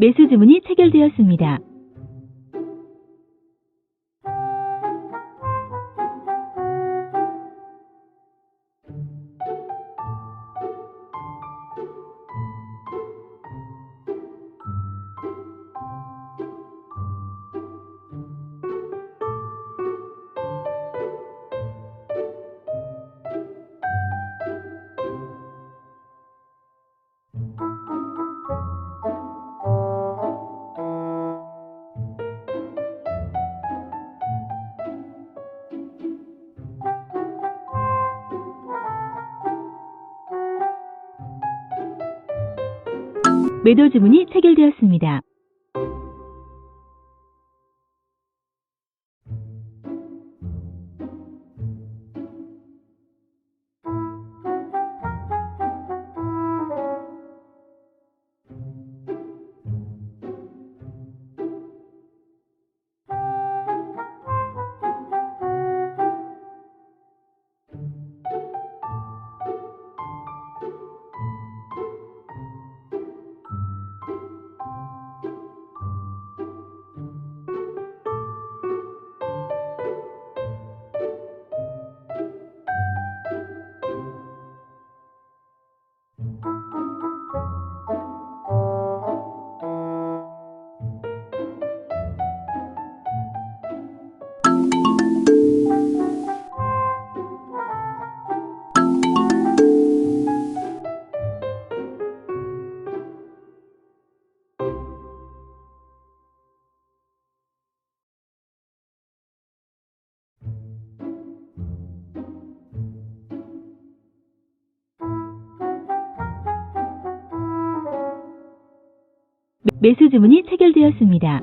매수 주문이 체결되었습니다. 매도 주문이 체결되었습니다. 매- 매수 주문이 체결되었습니다.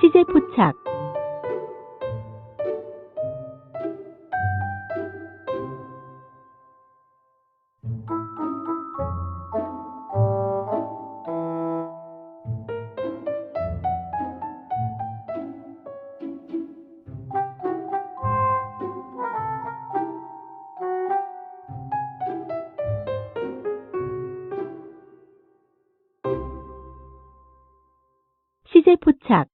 시제 포착. 시제 포착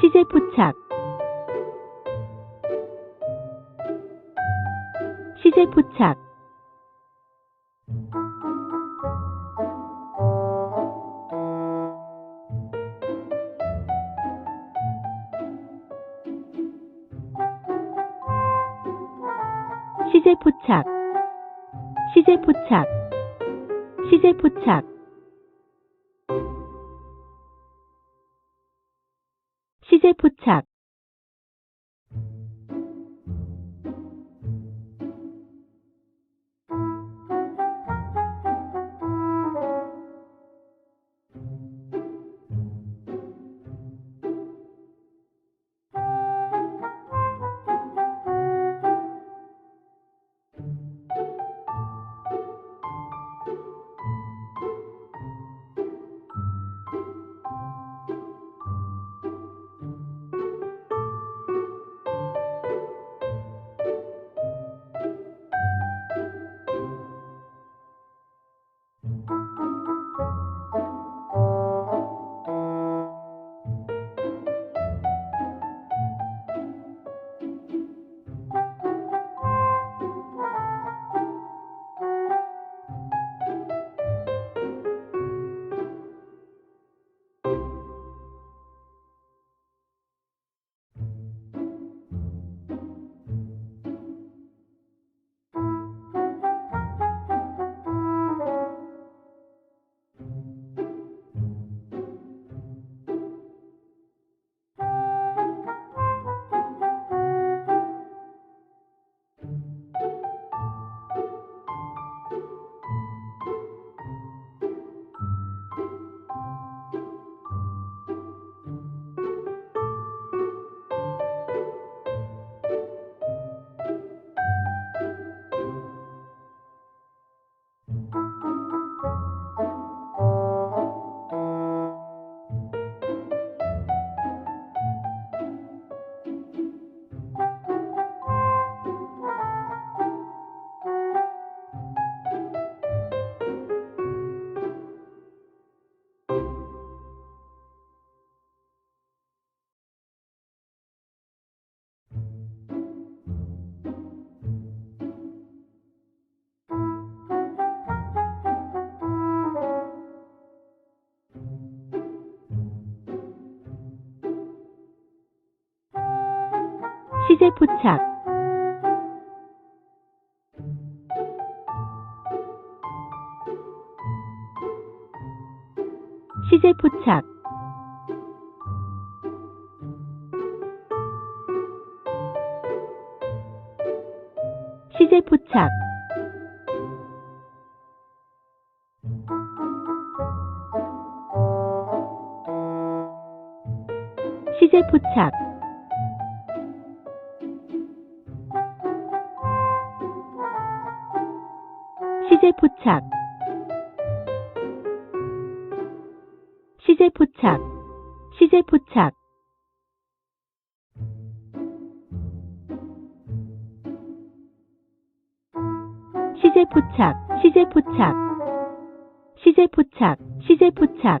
시제 포착. 시제 포착. 시제 포착. 시제 포착. 시제 포착 시제 포착 시제 포착. 시제 포착. 시제 포착. 시제 포착 시제 포착. 시제 포착. 시제 포착. 시제 포착. 시제 포착. 시제 포착. 시제 포착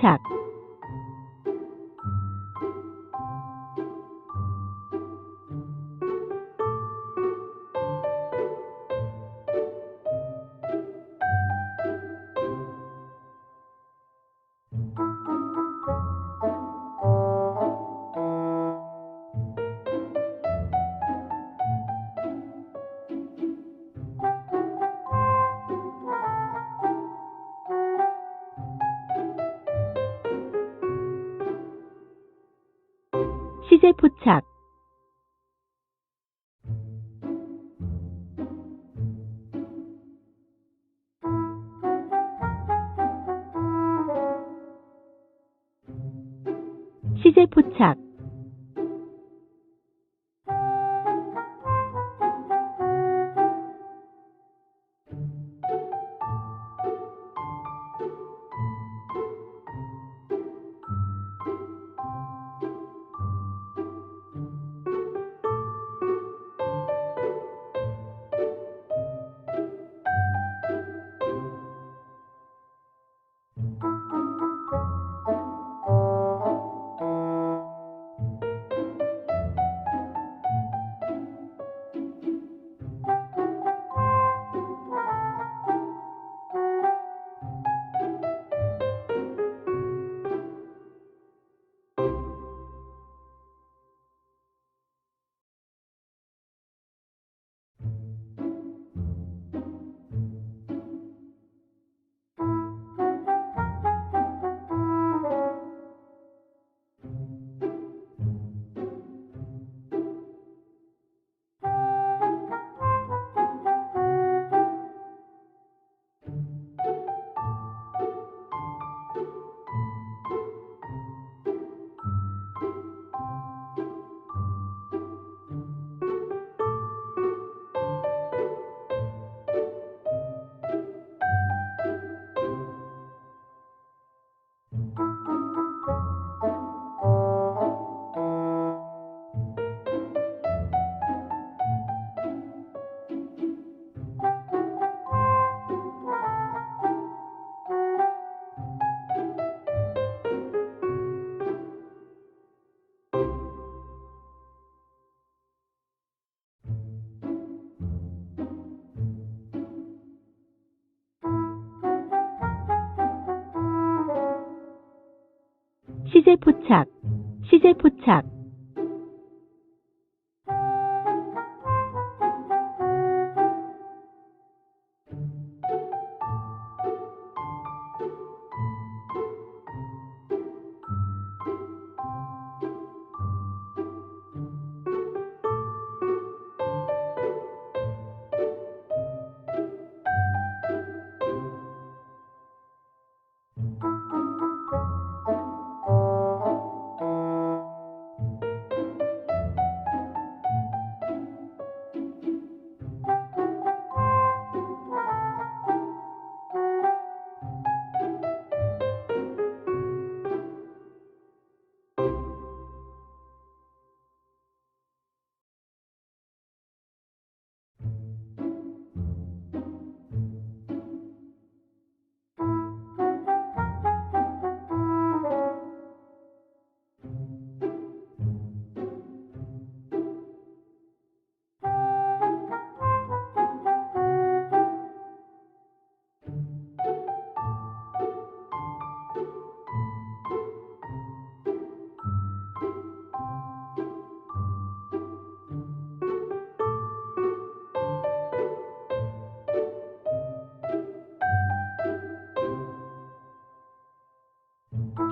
시 시제 포착, 시제 포착, 시제 포착, 시제 포착,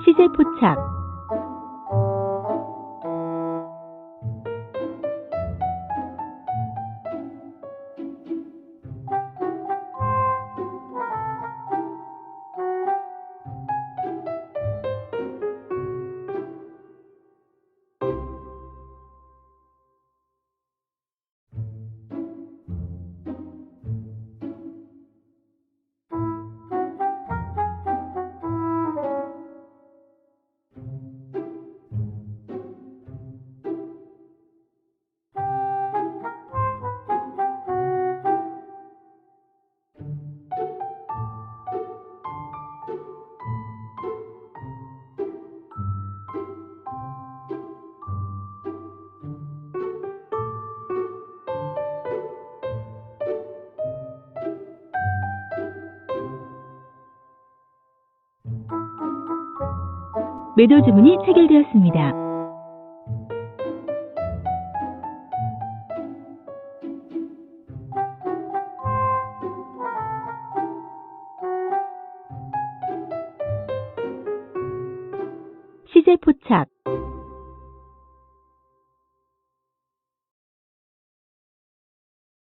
시제 포착, 매도 주문이 체결되었습니다.